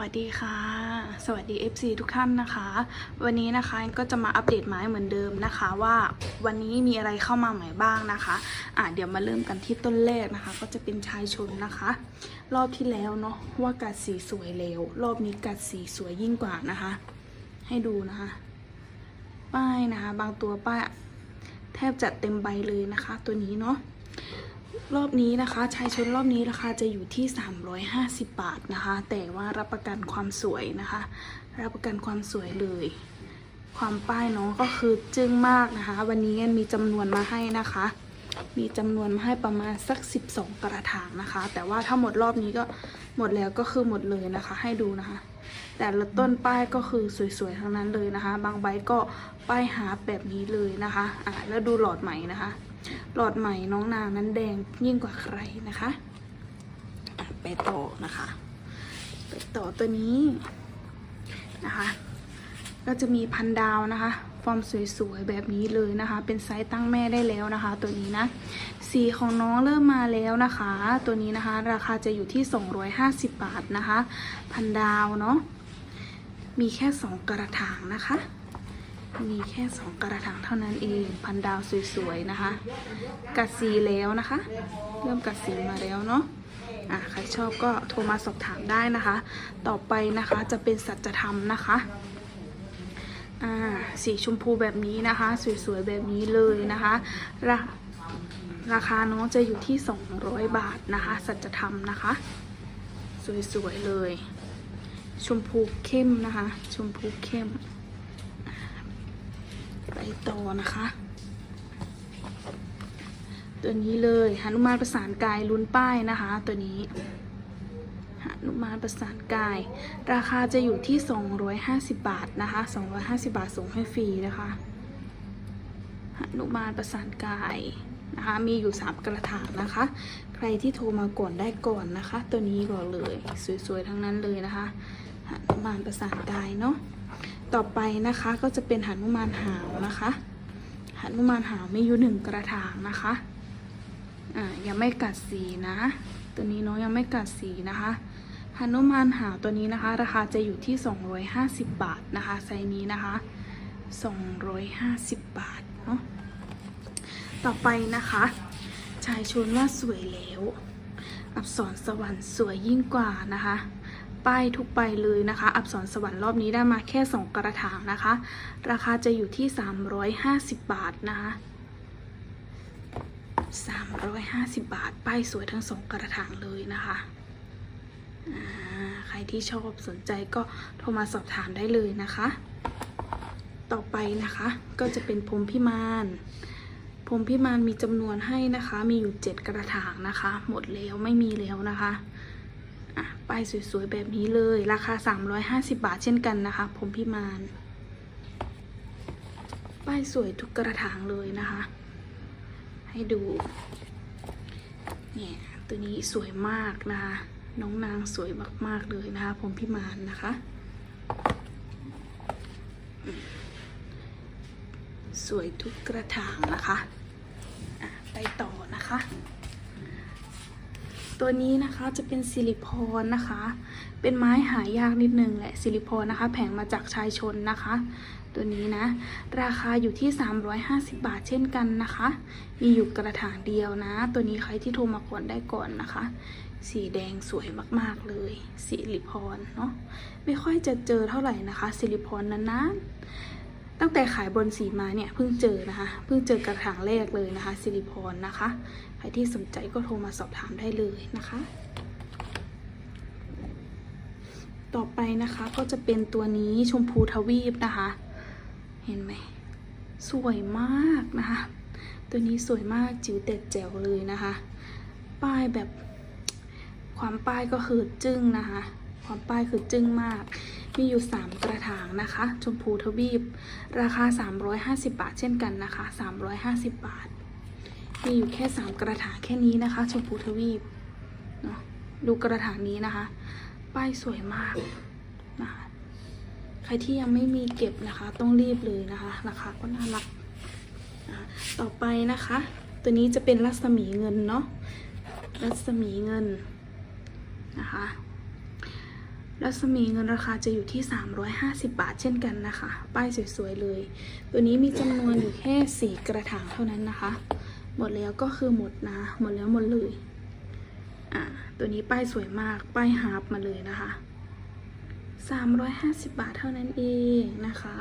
วัสดีค่ะ สวัสดี FC ทุกท่านนะคะ วันนี้นะคะก็จะมาอัปเดตไม้เหมือนเดิมนะคะ ว่าวันนี้มีอะไรเข้ามาใหม่บ้างนะคะอะเดี๋ยวมาเริ่มกันที่ต้นแรกนะคะ ก็จะเป็นชายชนนะคะ รอบที่แล้วเนาะว่ากัดสีสวยแล้วรอบนี้กัดสีสวยยิ่งกว่านะคะ ให้ดูนะคะ ป้ายนะคะ บางตัวป้ายแทบจะเต็มใบเลยนะคะ ตัวนี้เนาะ รอบนี้นะคะชายชนรอบนี้ราคาจะอยู่ที่ 350 บาทนะคะ แต่ว่ารับประกันความสวยนะคะ รับประกันความสวยเลย ความป้ายน้องก็คือจึ้งมากนะคะ วันนี้มีจำนวนมาให้นะคะ มีจำนวนมาให้ประมาณสัก 12 กระถางนะคะ แต่ว่าถ้าหมดรอบนี้ก็หมดแล้วก็คือหมดเลยนะคะ ให้ดูนะคะ แต่ละต้นป้ายก็คือสวยๆทั้งนั้นเลยนะคะ บางใบก็ป้ายหาแบบนี้เลยนะคะอะแล้วดูหลอดใหม่นะคะ หลอดใหม่น้องนางนั้นแดงยิ่งกว่าใครนะคะ ไปต่อนะคะ ไปต่อตัวนี้นะคะ ก็จะมีพันดาวนะคะ ฟอร์มสวยๆ แบบนี้เลยนะคะ เป็นไซส์ตั้งแม่ได้แล้วนะคะ ตัวนี้นะ สีของน้องเริ่มมาแล้วนะคะ ตัวนี้นะคะ ราคาจะอยู่ที่ 250 บาทนะคะ พันดาวเนาะ มีแค่ 2 กระถางนะคะ มีแค่2กระถางเท่านั้นเอง พันดาวสวยๆนะคะ กัดสีแล้วนะคะ เริ่มกัดสีมาแล้วเนาะอะใครชอบก็โทรมาสอบถามได้นะคะ ต่อไปนะคะจะเป็นสัจธรรมนะคะอ่าสีชมพูแบบนี้นะคะ สวยๆแบบนี้เลยนะคะราราคาน้องจะอยู่ที่ 200 บาทนะคะ สัจธรรมนะคะ สวยๆเลย ชมพูเข้มนะคะ ชมพูเข้ม ต่อนะคะ ตัวนี้เลยหนุมานประสานกายลุ้นป้ายนะคะ ตัวนี้หนุมานประสานกาย ราคาจะอยู่ที่ 250 บาทนะคะ 250 บาทส่งให้ฟรีนะคะหนุมานประสานกายนะคะมีอยู่ 3 กระถางนะคะ ใครที่โทรมาก่อนได้ก่อนนะคะ ตัวนี้บอกเลย สวยๆ ทั้งนั้นเลยนะคะหนุมานประสานกายเนาะ ต่อไปนะคะก็จะเป็นหันุมานหาวนะคะหันุมานหาวมีอยู่หนึ่งกระถางนะคะอ่ายังไม่กัดสีนะ ตัวนี้น้องยังไม่กัดสีนะคะหันุมานหาวตัวนี้นะคะ ราคาจะอยู่ที่ 250 บาทนะคะไซนี้นะคะ 250 บาทเนาะต่อไปนะคะ ชายชนว่าสวยแล้ว อับสรสวรรค์สวยยิ่งกว่านะคะ ป้ายทุกใบเลยนะคะ อับสรสวรรค์รอบนี้ได้มาแค่ 2 กระถางนะคะ ราคาจะอยู่ที่ 350 บาทนะคะ 350 บาท ป้ายสวยทั้งสองกระถางเลยนะคะใครที่ชอบสนใจก็โทรมาสอบถามได้เลยนะคะ ต่อไปนะคะก็จะเป็นพรมพิมานพรมพิมานมีจำนวนให้นะคะ มีอยู่ 7 กระถางนะคะ หมดแล้วไม่มีแล้วนะคะ อะป้ายสวยๆ แบบนี้เลย ราคา 350 บาทเช่นกันนะคะ ผมพิมาน ป้ายสวยทุกกระถางเลยนะคะ ให้ดู เนี่ยตัวนี้สวยมากนะคะ น้องนางสวยมากๆเลยนะคะ ผมพิมานนะคะ สวยทุกกระถางนะคะะไปต่อนะคะ ตัวนี้นะคะจะเป็นซิลิพรนะคะ เป็นไม้หายากนิดนึงแหละซิลิพรนะคะ แผงมาจากชายชนนะคะ ตัวนี้นะ ราคาอยู่ที่ 350 บาทเช่นกันนะคะ มีอยู่กระถางเดียวนะ ตัวนี้ใครที่โทรมาก่อนได้ก่อนนะคะ สีแดงสวยมากๆเลยซิลิพรเนาะไม่ค่อยจะเจอเท่าไหร่นะคะซิลิพรนานๆ ตั้งแต่ขายบนสีมาเนี่ยเพิ่งเจอนะคะ เพิ่งเจอกระถางแรกเลยนะคะซิลิพรนะคะ ใครที่สนใจก็โทรมาสอบถามได้เลยนะคะ ต่อไปนะคะก็จะเป็นตัวนี้ชมพูทวีปนะคะ เห็นไหมสวยมากนะคะ ตัวนี้สวยมากจิ๋วแต่แจ๋วเลยนะคะ ป้ายแบบความป้ายก็คือจึ้งนะคะ ความป้ายคือจึ้งมาก มีอยู่ 3 กระถางนะคะ ชมพูทวีป ราคา 350 บาทเช่นกันนะคะ 350 บาท มีอยู่แค่ 3 กระถางแค่นี้นะคะ ชมพูทวีปเนาะดูกระถางนี้นะคะ ป้ายสวยมากนะคะใครที่ยังไม่มีเก็บนะคะ ต้องรีบเลยนะคะราคาก็น่ารักอะต่อไปนะคะ ตัวนี้จะเป็นรัศมีเงินเนาะรัศมีเงินนะคะ รัศมีเงินราคาจะอยู่ที่ 350 บาทเช่นกันนะคะ ป้ายสวยๆเลย ตัวนี้มีจำนวนอยู่แค่ 4 กระถางเท่านั้นนะคะ หมดแล้วก็คือหมดนะ หมดแล้วหมดเลย อ่า ตัวนี้ป้ายสวยมาก ป้ายฮาร์ปมาเลยนะคะ 350 บาทเท่านั้นเองนะคะ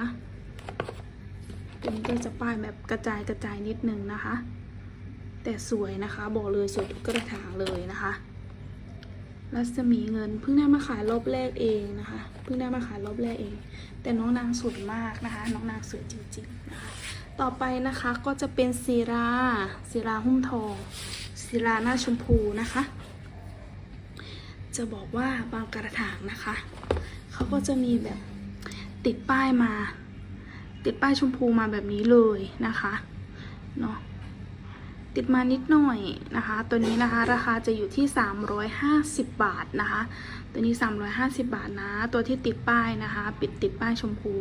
ตัวนี้ก็จะป้ายแบบกระจายกระจายนิดนึงนะคะ แต่สวยนะคะ บอกเลยสวยทุกกระถางเลยนะคะ รัศมีเงินเพิ่งได้มาขายรอบแรกเองนะคะ เพิ่งได้มาขายรอบแรกเอง แต่น้องนางสวยมากนะคะ น้องนางสวยจริงๆนะคะต่อไปนะคะก็จะเป็นศิราศิราหุ้มทองศิราหน้าชมพูนะคะ จะบอกว่าบางกระถางนะคะเขาก็จะมีแบบติดป้ายมา ติดป้ายชมพูมาแบบนี้เลยนะคะเนาะ ติดมานิดหน่อยนะคะ ตัวนี้นะคะราคาจะอยู่ที่ 350 บาทนะคะ ตัวนี้ 350 บาทนะ ตัวที่ติดป้ายนะคะ ปิดติดป้ายชมพู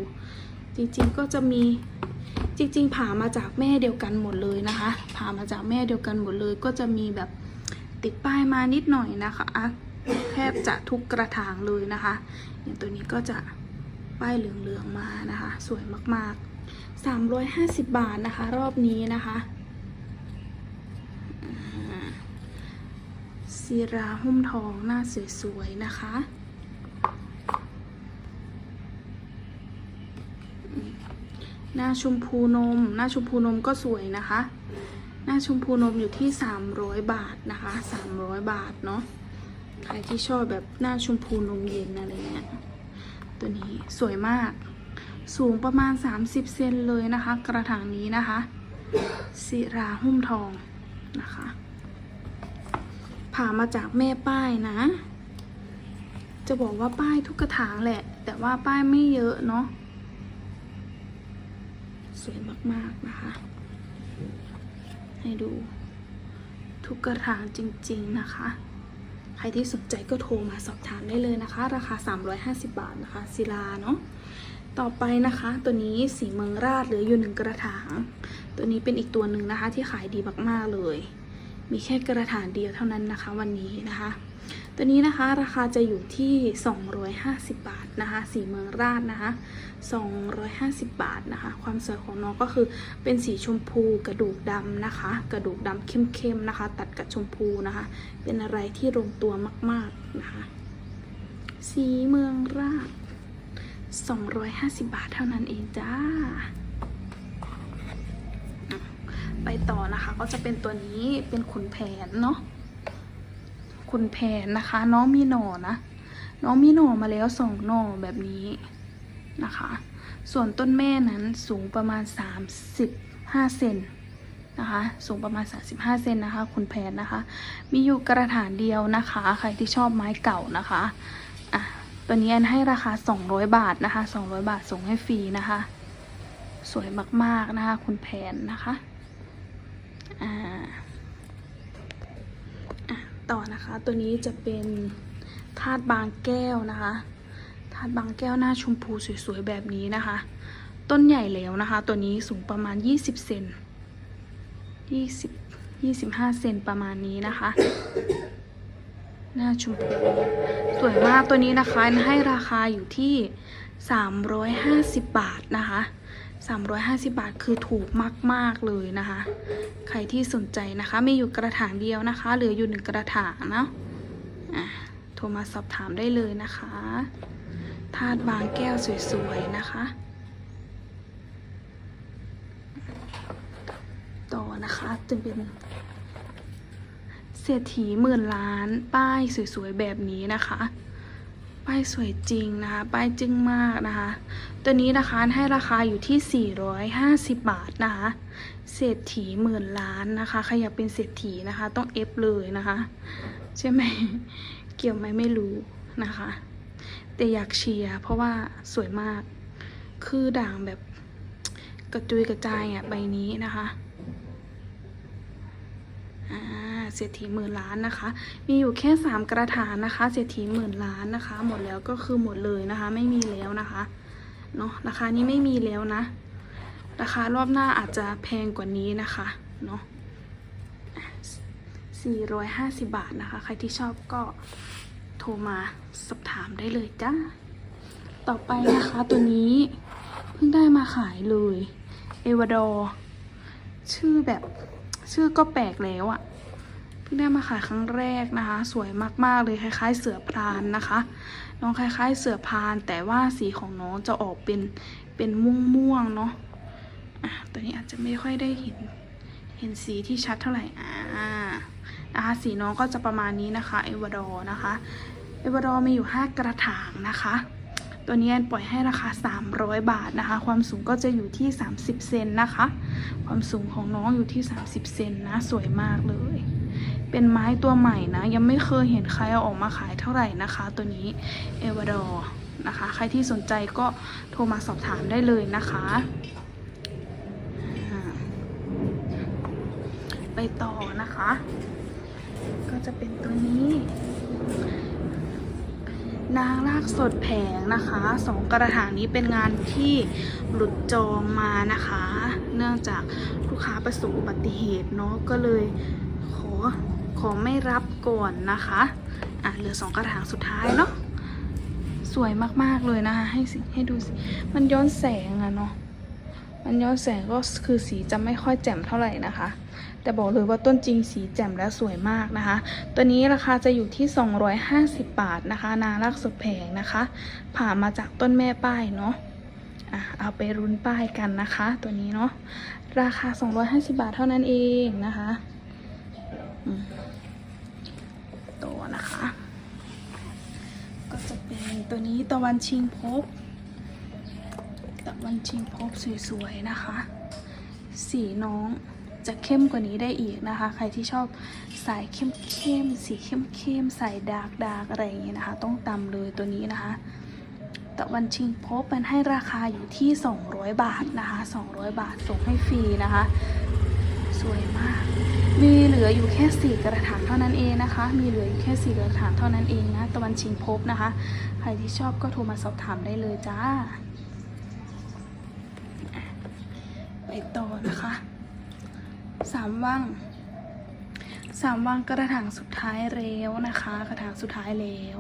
จริงๆก็จะมีจริงๆผ่ามาจากแม่เดียวกันหมดเลยนะคะ ผ่ามาจากแม่เดียวกันหมดเลย ก็จะมีแบบติดป้ายมานิดหน่อยนะคะแทบจะทุกกระถางเลยนะคะ อย่างตัวนี้ก็จะป้ายเหลืองๆมานะคะ สวยมากๆ 350 บาทนะคะ รอบนี้นะคะอ่า ศิราหุ้มทองหน้าสวยๆนะคะหน้าชมพูนม หน้าชมพูนมก็สวยนะคะ หน้าชมพูนมอยู่ที่ 300 บาทนะคะ 300 บาทเนาะ ใครที่ชอบแบบหน้าชมพูนมเย็นอะไรเงี้ย ตัวนี้สวยมาก สูงประมาณ 30 เซนเลยนะคะ กระถางนี้นะคะศิราหุ้มทองนะคะ ผ่ามาจากแม่ป้ายนะ จะบอกว่าป้ายทุกกระถางแหละ แต่ว่าป้ายไม่เยอะเนาะสวยมากๆนะคะ ให้ดูทุกกระถางจริง ๆนะคะ ใครที่สนใจก็โทรมาสอบถามได้เลยนะคะ ราคา 350 บาทนะคะศิลาเนาะต่อไปนะคะ ตัวนี้สีเมืองราชเหลืออยู่หนึ่งกระถาง ตัวนี้เป็นอีกตัวหนึ่งนะคะที่ขายดีมากๆเลย มีแค่กระถางเดียวเท่านั้นนะคะวันนี้นะคะ ตัวนี้นะคะราคาจะอยู่ที่ 250 บาทนะคะสีเมืองราชนะคะ 250 บาทนะคะ ความสวยของน้องก็คือเป็นสีชมพูกระดูกดำนะคะ กระดูกดำเข้มๆนะคะ ตัดกับชมพูนะคะ เป็นอะไรที่ลงตัวมากๆนะคะ สีเมืองราช250 บาทเท่านั้นเองจ้า ไปต่อนะคะ ก็จะเป็นตัวนี้เป็นขุนแผนเนาะขุนแผนนะคะ น้องมีหน่อนะ น้องมีหน่อมาแล้วสองหน่อแบบนี้นะคะ ส่วนต้นแม่นั้นสูงประมาณ 35เซนนะคะสูงประมาณ 35 เซนนะคะขุนแผนนะคะ มีอยู่กระถางเดียวนะคะ ใครที่ชอบไม้เก่านะคะอะตัวนี้อันให้ราคา 200 บาทนะคะ 200 บาทส่งให้ฟรีนะคะ สวยมากๆนะคะคุณแผนนะคะ อ่าต่อนะคะตัวนี้จะเป็นธาตุบางแก้วนะคะธาตุบางแก้วหน้าชมพูสวยๆแบบนี้นะคะ ต้นใหญ่แล้วนะคะ ตัวนี้สูงประมาณ 20 เซน20 25 เซนประมาณนี้นะคะ หน้าชมพูสวยมากตัวนี้นะคะให้ราคาอยู่ที่ 350 บาทนะคะ 350 บาทคือถูกมาก ๆ เลยนะคะ ใครที่สนใจนะคะ มีอยู่กระถางเดียวนะคะเหลืออยู่หนึ่งกระถางเนาะะโทรมาสอบถามได้เลยนะคะธาตุบางแก้วสวย ๆ นะคะ ต่อนะคะจะเป็นเศรษฐีหมื่นล้านป้ายสวย ๆ แบบนี้นะคะ ป้ายสวยจริงนะคะ ป้ายจึ้งมากนะคะ ตัวนี้นะคะให้ราคาอยู่ที่ 450 บาทนะคะ เศรษฐีหมื่นล้านนะคะ ใครอยากเป็นเศรษฐีนะคะ ต้องเอฟเลยนะคะ ใช่ไหม เกี่ยวไหมไม่รู้นะคะ แต่อยากเชียร์เพราะว่าสวยมาก คือด่างแบบกระจุยกระจายอะใบนี้นะคะ เศรษฐีหมื่นล้านนะคะ มีอยู่แค่สามกระถางนะคะ เศรษฐีหมื่นล้านนะคะ หมดแล้วก็คือหมดเลยนะคะ ไม่มีแล้วนะคะเนาะราคานี้ไม่มีแล้วนะ ราคารอบหน้าอาจจะแพงกว่านี้นะคะเนาะ450 บาทนะคะ ใครที่ชอบก็โทรมาสอบถามได้เลยจ้าต่อไปนะคะตัวนี้เพิ่งได้มาขายเลย เอวาดอร์ชื่อแบบ ชื่อก็แปลกแล้วอะ่ะเพิ่งได้มาขายครั้งแรกนะคะ สวยมากๆเลยคล้ายๆ เสือพรานนะคะ น้องคล้ายๆ เสือพราน แต่ว่าสีของน้องจะออกเป็นเป็นม่วงๆเนาะอะตัวนี้อาจจะไม่ค่อยได้เห็นเห็นสีที่ชัดเท่าไหร่อ่านะคะสีน้องก็จะประมาณนี้นะคะเอวาดอร์นะคะเอวาดอร์มีอยู่ 5 กระถางนะคะ ตัวนี้แอนปล่อยให้ราคา 300 บาทนะคะ ความสูงก็จะอยู่ที่ 30 เซนนะคะ ความสูงของน้องอยู่ที่ 30 เซนนะ สวยมากเลย เป็นไม้ตัวใหม่นะ ยังไม่เคยเห็นใครเอาออกมาขายเท่าไหร่นะคะ ตัวนี้เอวาดอร์นะคะ ใครที่สนใจก็โทรมาสอบถามได้เลยนะคะ ไปต่อนะคะ ก็จะเป็นตัวนี้ นางลากสดแผงนะคะสองกระถางนี้เป็นงานที่หลุดจองมานะคะ เนื่องจากลูกค้าประสบอุบัติเหตุเนาะก็เลยขอขอไม่รับก่อนนะคะอะเหลือสองกระถางสุดท้ายเนาะสวยมากๆเลยนะคะ ให้สิให้ดูสิมันย้อนแสงอะเนาะมันย้อนแสงก็คือสีจะไม่ค่อยแจ่มเท่าไหร่นะคะ แต่บอกเลยว่าต้นจริงสีแจ่มและสวยมากนะคะ ตัวนี้ราคาจะอยู่ที่ 250 บาทนะคะ นารักสุดแพงนะคะ ผ่ามาจากต้นแม่ป้ายเนาะอะเอาไปรุนป้ายกันนะคะ ตัวนี้เนาะราคา 250 บาทเท่านั้นเองนะคะตัวนะคะ ก็จะเป็นตัวนี้ตะวันชิงพบตะวันชิงพบสวยๆนะคะ สีน้อง จะเข้มกว่านี้ได้อีกนะคะ ใครที่ชอบสายเข้มเข้มๆสีเข้มเข้มๆสายดาร์กดาร์กอะไรอย่างนี้ยนะคะ ต้องตำเลยตัวนี้นะคะตะวันชิงพบมันให้ราคาอยู่ที่ 200 บาทนะคะ 200 บาทส่งให้ฟรีนะคะ สวยมาก มีเหลืออยู่แค่สี่กระถางเท่านั้นเองนะคะ มีเหลืออยู่แค่สี่กระถางเท่านั้นเองนะตะวันชิงพบนะคะ ใครที่ชอบก็โทรมาสอบถามได้เลยจ้า ไปต่อนะคะ สามว่างสามว่างกระถางสุดท้ายแล้วนะคะ กระถางสุดท้ายแล้ว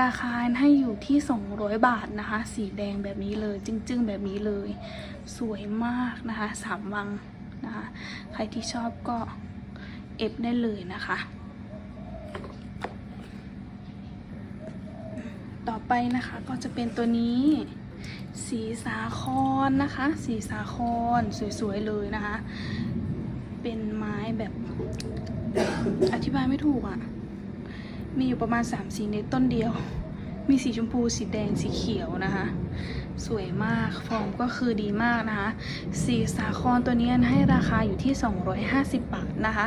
ราคาให้อยู่ที่200บาทนะคะ สีแดงแบบนี้เลยจึ้งๆแบบนี้เลย สวยมากนะคะสามวังนะคะ ใครที่ชอบก็เอฟได้เลยนะคะ ต่อไปนะคะก็จะเป็นตัวนี้ สีสาครนะคะ สีสาครสวยๆเลยนะคะ เป็นไม้แบบอธิบายไม่ถูกอะ่ะ มีอยู่ประมาณ3ามสีในต้นเดียว มีสีชมพูสีแดงสีเขียวนะคะ สวยมาก ฟอร์มก็คือดีมากนะคะ สีสาครตัวนี้ให้ราคาอยู่ที่ 250 บาทนะคะ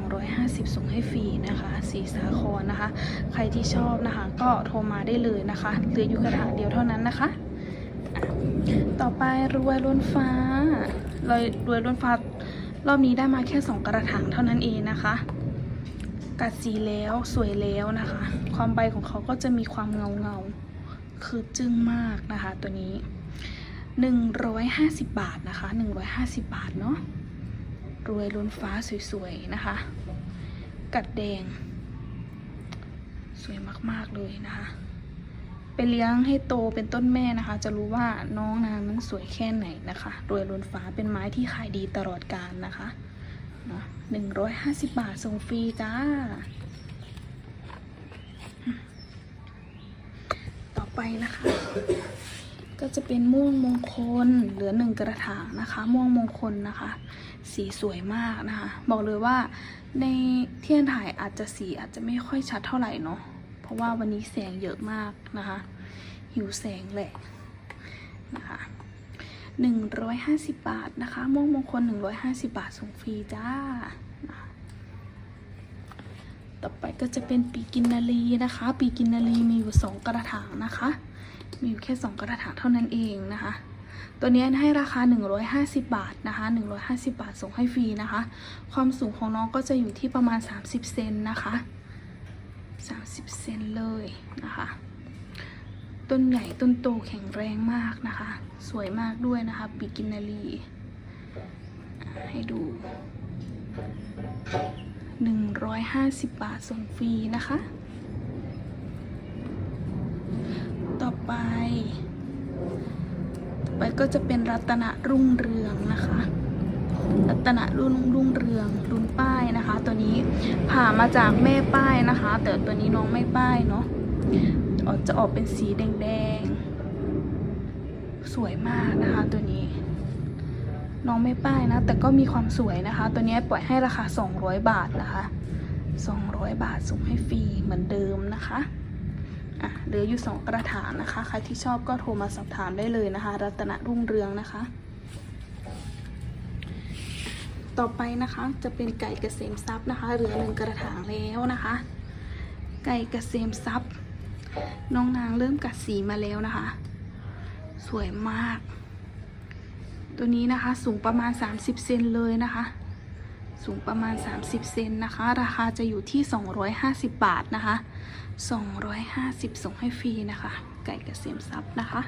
250 ส่งให้ฟรีนะคะ สีสาครนะคะ ใครที่ชอบนะคะ ก็โทรมาได้เลยนะคะเหลืออยู่กระถางเดียวเท่านั้นนะคะต่อไปรวยล้นฟ้ารวยรวยล้นฟ้า รอบนี้ได้มาแค่ 2 กระถางเท่านั้นเองนะคะ กัดสีแล้วสวยแล้วนะคะ ความใบของเขาก็จะมีความเงาเงาคือจึ้งมากนะคะตัวนี้ 150 บาทนะคะ 150 บาทเนาะรวยล้นฟ้าสวยๆนะคะ กัดแดง สวยมากๆเลยนะคะ ไปเลี้ยงให้โตเป็นต้นแม่นะคะ จะรู้ว่าน้องนางนั้นสวยแค่ไหนนะคะรวยล้นฟ้าเป็นไม้ที่ขายดีตลอดกาลนะคะเนาะหนึ่งร้อยห้าสิบบาทส่งฟรีจ้า ต่อไปนะคะ ก็จะเป็นม่วงมงคลเหลือหนึ่งกระถางนะคะ ม่วงมงคลนะคะ สีสวยมากนะคะ บอกเลยว่าในเทียนถ่ายอาจจะสีอาจจะไม่ค่อยชัดเท่าไหร่เนาะ เพราะว่าวันนี้แสงเยอะมากนะคะ หิวแสงแหละนะคะหนึ่งร้อยห้าสิบบาทนะคะม่วงมงคลหนึ่งร้อยห้าสิบาทส่งฟรีจ้า ต่อไปก็จะเป็นปีกินนารีนะคะ ปีกินนารีมีอยู่สองกระถางนะคะ มีอยู่แค่สองกระถางเท่านั้นเองนะคะ ตัวนี้ให้ราคา 150 บาทนะคะ 150 บาทส่งให้ฟรีนะคะ ความสูงของน้องก็จะอยู่ที่ประมาณ 30 เซนนะคะ 30 เซนเลยนะคะ ต้นใหญ่ต้นโตแข็งแรงมากนะคะ สวยมากด้วยนะคะปิกินารีให้ดู 150 บาทส่งฟรีนะคะ ต่อไป ต่อไปก็จะเป็นรัตนรุ่งเรืองนะคะ รัตนรุ่งรุ่งเรืองรุ่นป้ายนะคะ ตัวนี้ผ่ามาจากแม่ป้ายนะคะ แต่ตัวนี้น้องไม่ป้ายเนาะออกจะออกเป็นสีแดงๆ สวยมากนะคะ ตัวนี้ น้องไม่ป้ายนะ แต่ก็มีความสวยนะคะ ตัวนี้ปล่อยให้ราคา 200 บาทนะคะ 200 บาทส่งให้ฟรีเหมือนเดิมนะคะอะเหลืออยู่ 2 กระถางนะคะ ใครที่ชอบก็โทรมาสอบถามได้เลยนะคะ รัตนรุ่งเรืองนะคะ ต่อไปนะคะจะเป็นไก่เกษมทรัพย์นะคะเหลือหนึ่งกระถางแล้วนะคะ ไก่เกษมทรัพย์ น้องนางเริ่มกัดสีมาแล้วนะคะ สวยมาก ตัวนี้นะคะสูงประมาณ 30เซนเลยนะคะ สูงประมาณ 30เซนนะคะ ราคาจะอยู่ที่ 250 บาทนะคะ 250 ส่งให้ฟรีนะคะ ไก่เกษมทรัพย์นะคะ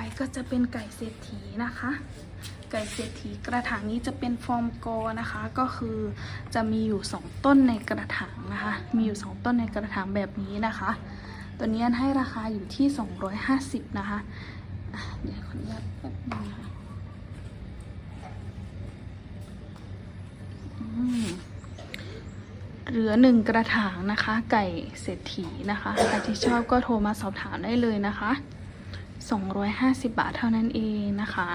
ไปก็จะเป็นไก่เศรษฐีนะคะ ไก่เศรษฐีกระถางนี้จะเป็นฟอร์มกนะคะ ก็คือจะมีอยู่ 2 ต้นในกระถางนะคะ มีอยู่ 2 ต้นในกระถางแบบนี้นะคะ ตัวนี้ให้ราคาอยู่ที่ 250 นะคะอะเดี๋ยวขออนุญาตแป๊บนึงนะคะเหลือหนึ่งกระถางนะคะ ไก่เศรษฐีนะคะใครที่ชอบก็โทรมาสอบถามได้เลยนะคะ 250 บาทเท่านั้นเองนะคะ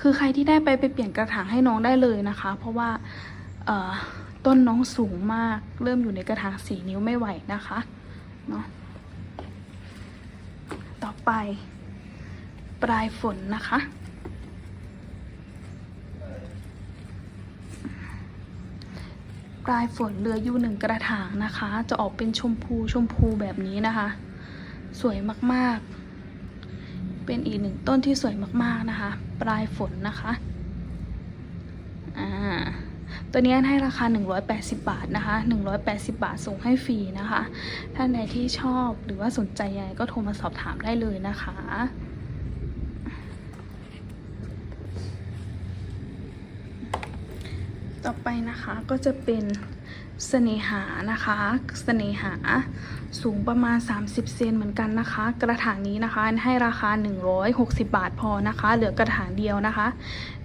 คือใครที่ได้ไปไปเปลี่ยนกระถางให้น้องได้เลยนะคะ เพราะว่าต้นน้องสูงมากเริ่มอยู่ในกระถางสีนิ้วไม่ไหวนะคะเนาะต่อไปปลายฝนนะคะ ปลายฝนเหลืออยู่หนึ่งกระถางนะคะ จะออกเป็นชมพูชมพูแบบนี้นะคะ สวยมากๆ เป็นอีกหนึ่งต้นที่สวยมากๆนะคะ ปลายฝนนะคะอ่าตัวนี้ให้ราคา 180 บาทนะคะ 180 บาทส่งให้ฟรีนะคะ ท่านใดที่ชอบหรือว่าสนใจยังไงก็โทรมาสอบถามได้เลยนะคะ ต่อไปนะคะก็จะเป็น เสน่หานะคะเสน่หาสูงประมาณ 30 เซนเหมือนกันนะคะ กระถางนี้นะคะให้ราคา 160 บาทพอนะคะ เหลือกระถางเดียวนะคะ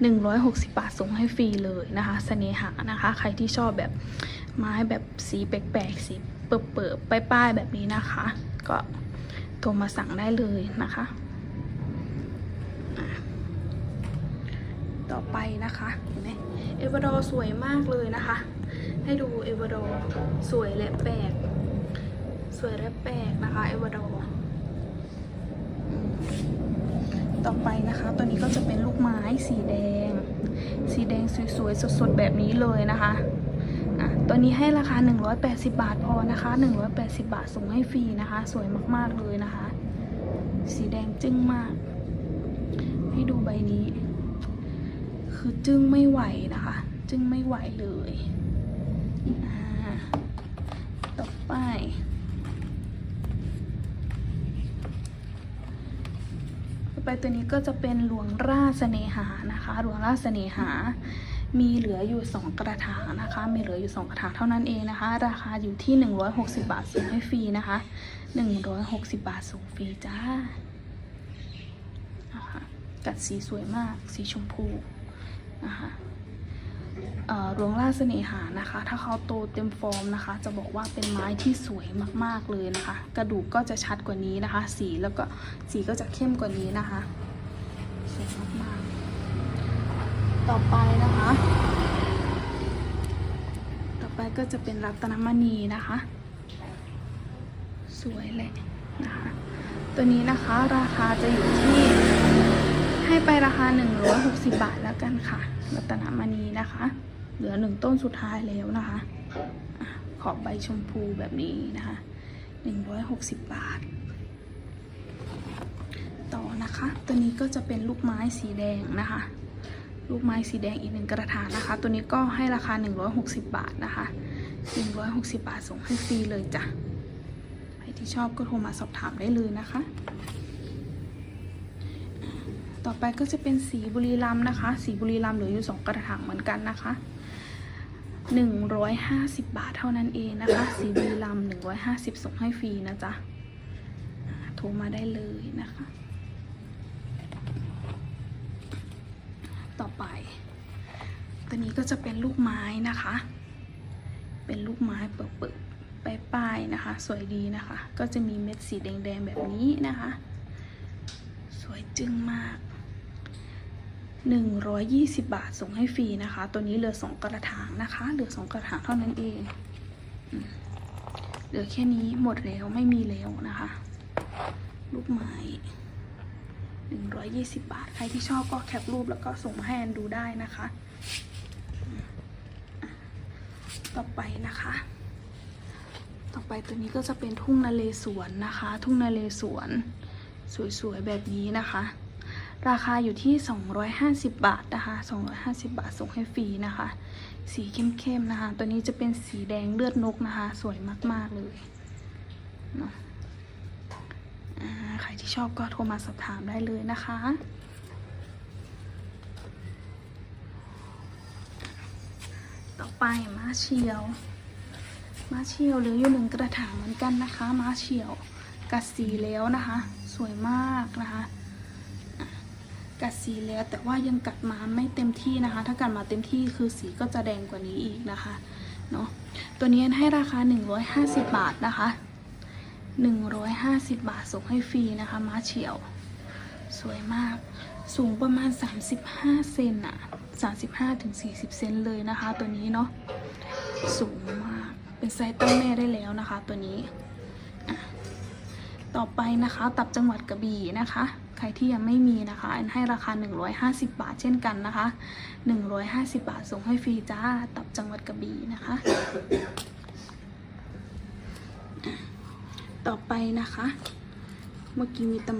160 บาทส่งให้ฟรีเลยนะคะเสน่หานะคะ ใครที่ชอบแบบไม้แบบสีแปลกๆสีเปิดๆป้ายๆแบบนี้นะคะ ก็โทรมาสั่งได้เลยนะคะ ต่อไปนะคะเห็นไหมเอวาดอร์สวยมากเลยนะคะ ให้ดูเอวาดอร์สวยและแปลก สวยและแปลกนะคะเอวาดอร์ต่อไปนะคะ ตัวนี้ก็จะเป็นลูกไม้สีแดง สีแดงสวยๆสดๆแบบนี้เลยนะคะตัวนี้ให้ราคา 180 บาทพอนะคะ 180 บาทส่งให้ฟรีนะคะ สวยมากๆเลยนะคะ สีแดงจึ้งมาก ให้ดูใบนี้ คือจึ้งไม่ไหวนะคะ จึ้งไม่ไหวเลย ต่อไป ต่อไปตัวนี้ก็จะเป็นหลวงราเสนหานะคะ หลวงราเสนหา มีเหลืออยู่ 2 กระถางนะคะ มีเหลืออยู่ 2 กระถางเท่านั้นเองนะคะ ราคาอยู่ที่ 160 บาทส่งให้ฟรีนะคะ 160 บาทส่งฟรีจ้านะคะกัดสีสวยมาก สีชมพูนะคะ เอ่อหลวงราเสน่หานะคะ ถ้าเขาโตเต็มฟอร์มนะคะ จะบอกว่าเป็นไม้ที่สวยมากๆเลยนะคะ กระดูกก็จะชัดกว่านี้นะคะ สีแล้วก็สีก็จะเข้มกว่านี้นะคะสวยมากๆต่อไปนะคะ ต่อไปก็จะเป็นรัตนมณีนะคะ สวยเลยนะคะ ตัวนี้นะคะราคาจะอยู่ที่ให้ไปราคา 160 บาทแล้วกันค่ะ รัตนมณีนะคะ เหลือหนึ่งต้นสุดท้ายแล้วนะคะขอบใบชมพูแบบนี้นะคะ160 บาท ต่อนะคะ ตัวนี้ก็จะเป็นลูกไม้สีแดงนะคะ ลูกไม้สีแดงอีกหนึ่งกระถางนะคะ ตัวนี้ก็ให้ราคา 160 บาทนะคะ 160 บาทส่งให้ฟรีเลยจ้ะ ใครที่ชอบก็โทรมาสอบถามได้เลยนะคะ ต่อไปก็จะเป็นสีบุรีรัมนะคะ สีบุรีรัมเหลืออยู่สองกระถางเหมือนกันนะคะหนึ่งร้อยห้าสิบบาทเท่านั้นเองนะคะ สีบุรีรัมหนึ่งร้อยห้าสิบส่งให้ฟรีนะจ๊ะโทรมาได้เลยนะคะ ต่อไป ตัวนี้ก็จะเป็นลูกไม้นะคะ เป็นลูกไม้เปิดๆป้ายๆนะคะ สวยดีนะคะ ก็จะมีเม็ดสีแดงๆแบบนี้นะคะ สวยจึ้งมาก 120 บาทส่งให้ฟรีนะคะ ตัวนี้เหลือ2กระถางนะคะ เหลือ2กระถางเท่านั้นเองเหลือแค่นี้หมดแล้วไม่มีแล้วนะคะ ลูกไม้120 บาท ใครที่ชอบก็แคปรูปแล้วก็ส่งมาให้แอนดูได้นะคะ ต่อไปนะคะ ต่อไปตัวนี้ก็จะเป็นทุ่งนาเลสวนนะคะ ทุ่งนาเลสวน สวยๆแบบนี้นะคะ ราคาอยู่ที่ 250 บาทนะคะ 250 บาทส่งให้ฟรีนะคะ สีเข้มๆนะคะ ตัวนี้จะเป็นสีแดงเลือดนกนะคะ สวยมากๆเลยเนาะใครที่ชอบก็โทรมาสอบถามได้เลยนะคะต่อไปมาเชียวมาเชียวเหลืออยู่หนึ่งกระถางเหมือนกันนะคะมาเชียวกัดสีแล้วนะคะ สวยมากนะคะ กัดสีแล้วแต่ว่ายังกัดมาไม่เต็มที่นะคะ ถ้ากัดมาเต็มที่คือสีก็จะแดงกว่านี้อีกนะคะเนาะตัวนี้ให้ราคา 150 บาทนะคะ 150 บาทส่งให้ฟรีนะคะม้าเฉียว สวยมาก สูงประมาณ 35 เซนอะ35ถึง40 เซนเลยนะคะ ตัวนี้เนาะสูงมาก เป็นไซส์ตั้งแม่ได้แล้วนะคะ ตัวนี้ ต่อไปนะคะ ตับจังหวัดกระบี่นะคะ ใครที่ยังไม่มีนะคะอันให้ราคา 150 บาทเช่นกันนะคะ 150 บาทส่งให้ฟรีจ้าตับจังหวัดกระบี่นะคะ ต่อไปนะคะ เมื่อกี้มีตับ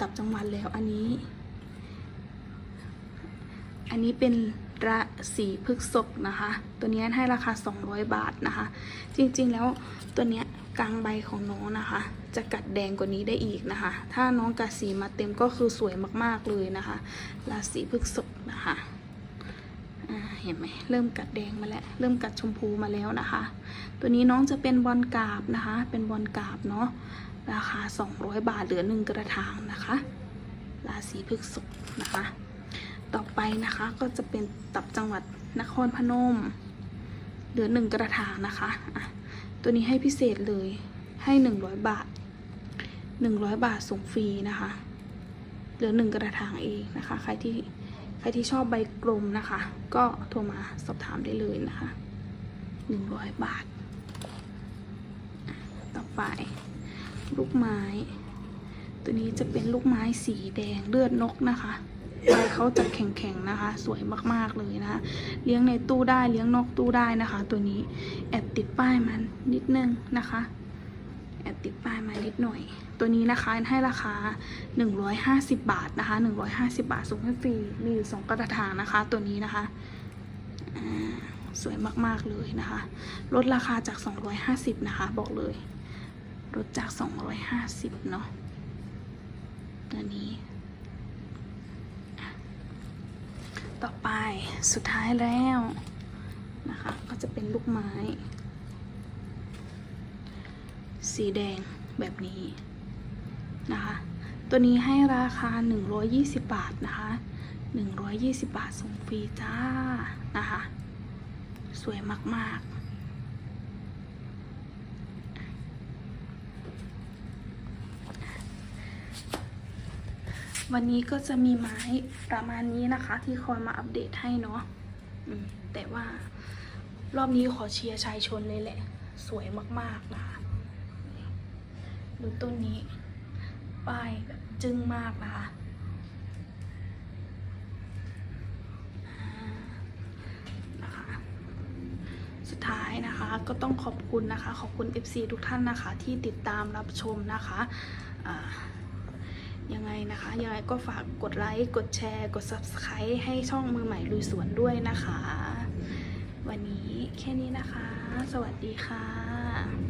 ตับจังหวัดแล้วอันนี้ อันนี้เป็นระสีพฤกษกนะคะ ตัวนี้ให้ราคา 200 บาทนะคะ จริงๆแล้วตัวเนี้ย กลางใบของน้องนะคะ จะกัดแดงกว่านี้ได้อีกนะคะ ถ้าน้องกัดสีมาเต็มก็คือสวยมากๆเลยนะคะ ราศีพฤกษกนะคะเห็นไหมเริ่มกัดแดงมาแล้ว เริ่มกัดชมพูมาแล้วนะคะ ตัวนี้น้องจะเป็นบอลกาบนะคะ เป็นบอลกาบเนาะราคา 200 บาทเหลือหนึ่งกระถางนะคะ ราศีพฤษภนะคะ ต่อไปนะคะก็จะเป็นตับจังหวัดนครพนม เหลือหนึ่งกระถางนะคะอะ ตัวนี้ให้พิเศษเลยให้หนึ่งร้อยบาทหนึ่งร้อยบาทส่งฟรีนะคะ เหลือหนึ่งกระถางเองนะคะ ใครที่ใครที่ชอบใบกลมนะคะ ก็โทรมาสอบถามได้เลยนะคะหนึ่งร้อยบาท ต่อไป ลูกไม้ ตัวนี้จะเป็นลูกไม้สีแดงเลือดนกนะคะ ใบเขาจะแข็งๆนะคะ สวยมากๆเลยนะคะ เลี้ยงในตู้ได้เลี้ยงนอกตู้ได้นะคะ ตัวนี้แอบติดป้ายมันนิดนึงนะคะแอบติดป้ายมานิดหน่อย ตัวนี้นะคะให้ราคา 150 บาทนะคะ 150 บาทส่งให้ฟรี มีอยู่สองกระถางนะคะ ตัวนี้นะคะ สวยมากๆเลยนะคะ ลดราคาจาก 250 นะคะ บอกเลย ลดจาก 250 เนาะ ตัวนี้อะ ต่อไปสุดท้ายแล้วนะคะก็จะเป็นลูกไม้ สีแดงแบบนี้นะคะตัวนี้ให้ราคา 120 บาทนะคะ 120 บาทส่งฟรีจ้านะคะ สวยมาก ๆ วันนี้ก็จะมีไม้ประมาณนี้นะคะ ที่คอยมาอัปเดตให้เนาะแต่ว่ารอบนี้ขอเชียร์ชายชนเลยแหละ สวยมากๆนะคะดูต้นนี้ ป้ายแบบจึ้งมากนะคะสุดท้ายนะคะก็ต้องขอบคุณนะคะ ขอบคุณ FC ทุกท่านนะคะ ที่ติดตามรับชมนะคะอ่า ยังไงนะคะ ยังไงก็ฝากกดไลค์ กดแชร์ กด Subscribe ให้ช่องมือใหม่ลุยสวนด้วยนะคะ วันนี้แค่นี้นะคะ สวัสดีค่ะ